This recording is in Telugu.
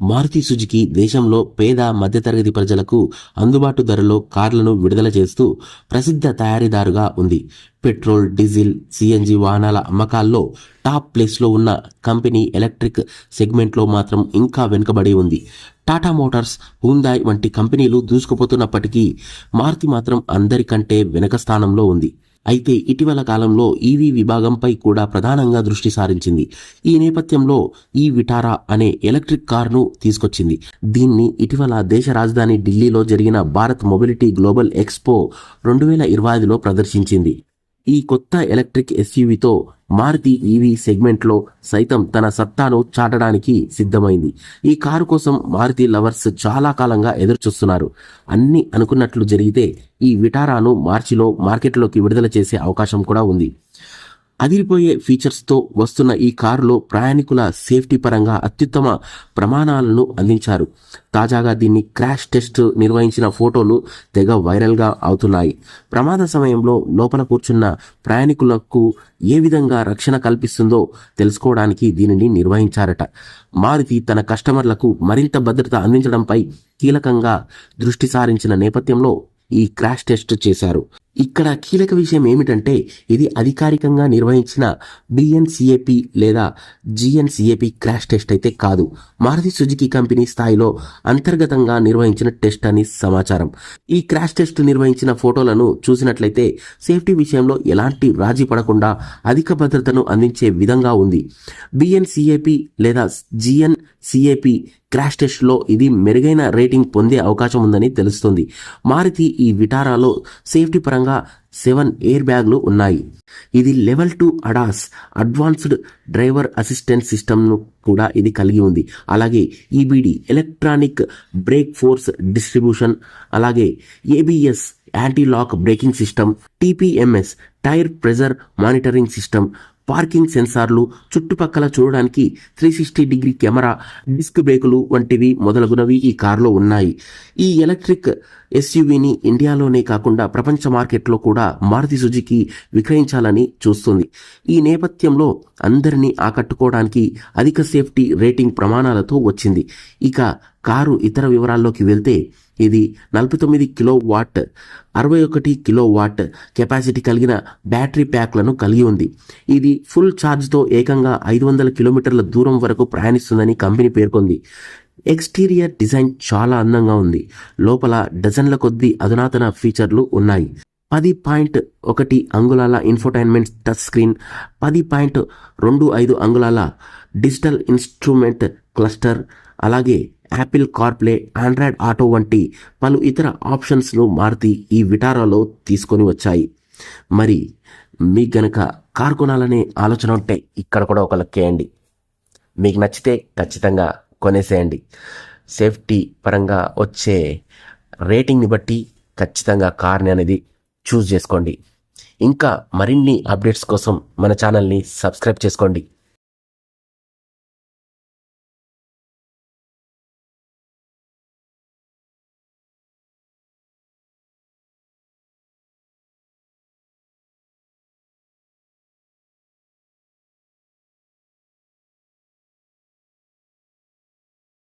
మారుతి సుజుకి దేశంలో పేద మధ్యతరగతి ప్రజలకు అందుబాటు ధరలో కార్లను విడుదల చేస్తూ ప్రసిద్ధ తయారీదారుగా ఉంది. పెట్రోల్ డీజిల్ సిఎన్జి వాహనాల అమ్మకాల్లో టాప్ ప్లేస్లో ఉన్న కంపెనీ ఎలక్ట్రిక్ సెగ్మెంట్లో మాత్రం ఇంకా వెనుకబడి ఉంది. టాటా మోటార్స్ హుందాయ్ వంటి కంపెనీలు దూసుకుపోతున్నప్పటికీ మారుతి మాత్రం అందరికంటే వెనక స్థానంలో ఉంది. అయితే ఇటీవల కాలంలో ఈవీ విభాగంపై కూడా ప్రధానంగా దృష్టి సారించింది. ఈ నేపథ్యంలో ఈ విటారా అనే ఎలక్ట్రిక్ కారును తీసుకొచ్చింది. దీన్ని ఇటీవల దేశ రాజధాని ఢిల్లీలో జరిగిన భారత్ మొబిలిటీ గ్లోబల్ ఎక్స్పో రెండు వేల ఇరవై ఐదులో ప్రదర్శించింది. ఈ కొత్త ఎలక్ట్రిక్ ఎస్యూవీతో మారుతి ఈవీ సెగ్మెంట్లో సైతం తన సత్తాను చాటడానికి సిద్ధమైంది. ఈ కారు కోసం మారుతి లవర్స్ చాలా కాలంగా ఎదురుచూస్తున్నారు. అన్ని అనుకున్నట్లు జరిగితే ఈ విటారాను మార్చిలో మార్కెట్లోకి విడుదల చేసే అవకాశం కూడా ఉంది. అదిరిపోయే ఫీచర్స్తో వస్తున్న ఈ కారులో ప్రయాణికుల సేఫ్టీ పరంగా అత్యుత్తమ ప్రమాణాలను అందించారు. తాజాగా దీన్ని క్రాష్ టెస్ట్ నిర్వహించిన ఫోటోలు తెగ వైరల్గా అవుతున్నాయి. ప్రమాద సమయంలో లోపల కూర్చున్న ప్రయాణికులకు ఏ విధంగా రక్షణ కల్పిస్తుందో తెలుసుకోవడానికి దీనిని నిర్వహించారట. మారుతి తన కస్టమర్లకు మరింత భద్రత అందించడంపై కీలకంగా దృష్టి సారించిన నేపథ్యంలో ఈ క్రాష్ టెస్ట్ చేశారు. ఇక్కడ కీలక విషయం ఏమిటంటే ఇది అధికారికంగా నిర్వహించిన బిఎన్సిఏపి లేదా జిఎన్సిఏపి క్రాష్ టెస్ట్ అయితే కాదు. మారుతి సుజుకి కంపెనీ స్థాయిలో అంతర్గతంగా నిర్వహించిన టెస్ట్ అని సమాచారం. ఈ క్రాష్ టెస్ట్ నిర్వహించిన ఫోటోలను చూసినట్లయితే సేఫ్టీ విషయంలో ఎలాంటి రాజీ పడకుండా అధిక భద్రతను అందించే విధంగా ఉంది. బిఎన్సిఏపి లేదా జిఎన్ సిఏపి క్రాష్ టెస్ట్లో ఇది మెరుగైన రేటింగ్ పొందే అవకాశం ఉందని తెలుస్తుంది. మారుతి ఈ విటారాలో సేఫ్టీ పరంగా సెవెన్ ఎయిర్ బ్యాగ్లు ఉన్నాయి. ఇది level two ADAS advanced driver assistant సిస్టమ్ను కూడా ఇది కలిగి ఉంది. అలాగే EBD electronic brake force distribution అలాగే ABS anti lock braking system TPMS tyre pressure monitoring system parking సెన్సార్లు చుట్టుపక్కల చూడడానికి three sixty degree camera disc బ్రేకులు వంటివి మొదలగునవి ఈ కారులో ఉన్నాయి. ఈ ఎలక్ట్రిక్ ఎస్యూవీని ఇండియాలోనే కాకుండా ప్రపంచ మార్కెట్లో కూడా మారుతి సుజుకి విక్రయించాలని చూస్తుంది. ఈ నేపథ్యంలో అందరినీ ఆకట్టుకోవడానికి అధిక సేఫ్టీ రేటింగ్ ప్రమాణాలతో వచ్చింది. ఇక కారు ఇతర వివరాల్లోకి వెళ్తే ఇది నలభై తొమ్మిది కిలో వాట్ అరవై ఒకటి కిలో వాట్ కెపాసిటీ కలిగిన బ్యాటరీ ప్యాక్లను కలిగి ఉంది. ఇది ఫుల్ ఛార్జ్తో ఏకంగా ఐదు వందల కిలోమీటర్ల దూరం వరకు ప్రయాణిస్తుందని కంపెనీ పేర్కొంది. ఎక్స్టీరియర్ డిజైన్ చాలా అందంగా ఉంది. లోపల డజన్ల కొద్దీ అధునాతన ఫీచర్లు ఉన్నాయి. పది పాయింట్ ఒకటి అంగుళాల ఇన్ఫోటైన్మెంట్ టచ్ స్క్రీన్ పది పాయింట్ రెండు ఐదు అంగుళాల డిజిటల్ ఇన్స్ట్రుమెంట్ క్లస్టర్ అలాగే యాపిల్ కార్ప్లే ఆండ్రాయిడ్ ఆటో వంటి పలు ఇతర ఆప్షన్స్ను మారుతి ఈ విటారాలో తీసుకొని వచ్చాయి. మరి మీకు గనక కార్ కొనాలనే ఆలోచన ఉంటే ఇక్కడ కూడా ఒక లెక్కేయండి మీకు నచ్చితే ఖచ్చితంగా కొనేసేయండి. సేఫ్టీ పరంగా వచ్చే రేటింగ్ని బట్టి ఖచ్చితంగా కార్ని అనేది చూస్ చేసుకోండి. ఇంకా మరిన్ని అప్డేట్స్ కోసం మన ఛానల్ని సబ్స్క్రైబ్ చేసుకోండి.